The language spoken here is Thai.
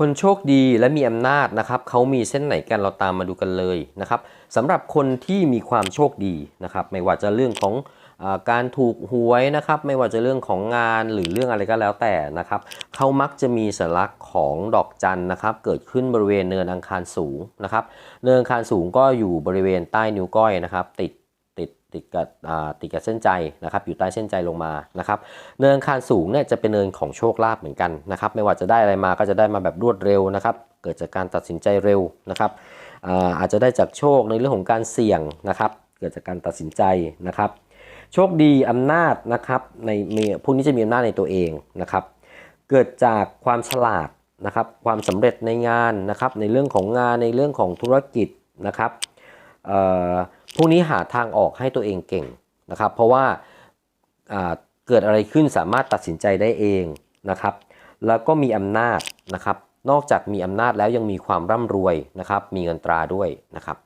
คนโชคดีและมีอำนาจนะครับเขามีเส้นไหนกันเราตามมาดูกันเลยนะครับสำหรับคนที่มีความโชคดีนะครับ ไม่ว่าจะเรื่องของอการถูกหวยนะครับ ไม่ว่าจะเรื่องของงานหรือเรื่องอะไรก็แล้วแต่นะครับเขามักจะมีสัญลักษณ์ของดอกจันนะครับ เกิดขึ้นบริเวณเนินอังคารสูงนะครับ เนินอังคารสูงก็อยู่บริเวณใต้นิ้วก้อยนะครับ ติด ติดกับติดกับเส้นใจนะครับอยู่ใต้เส้นใจลงมานะครับเนินคารสูงเนี่ยจะเป็นเนินของโชคลาภเหมือนกันนะครับไม่ว่าจะได้อะไรมาก็จะได้มาแบบรวดเร็วนะครับเกิดจากการตัดสินใจเร็วนะครับอาจจะได้จากโชคในเรื่องของการเสี่ยงนะครับเกิดจากการตัดสินใจนะครับ โชคดีอำนาจนะครับในมีพวกนี้จะมีอำนาจในตัวเองนะครับ เกิดจากความฉลาดนะครับความสำเร็จในงานนะครับในเรื่องของงานในเรื่องของธุรกิจนะครับเอ่อ พวกนี้หาทางออกให้ตัวเองเก่งนะครับ เพราะว่าอ่าเกิดอะไรขึ้นสามารถตัดสินใจได้เองนะครับ แล้วก็มีอำนาจนะครับ นอกจากมีอำนาจแล้วยังมีความร่ำรวยนะครับ มีเงินตราด้วยนะครับ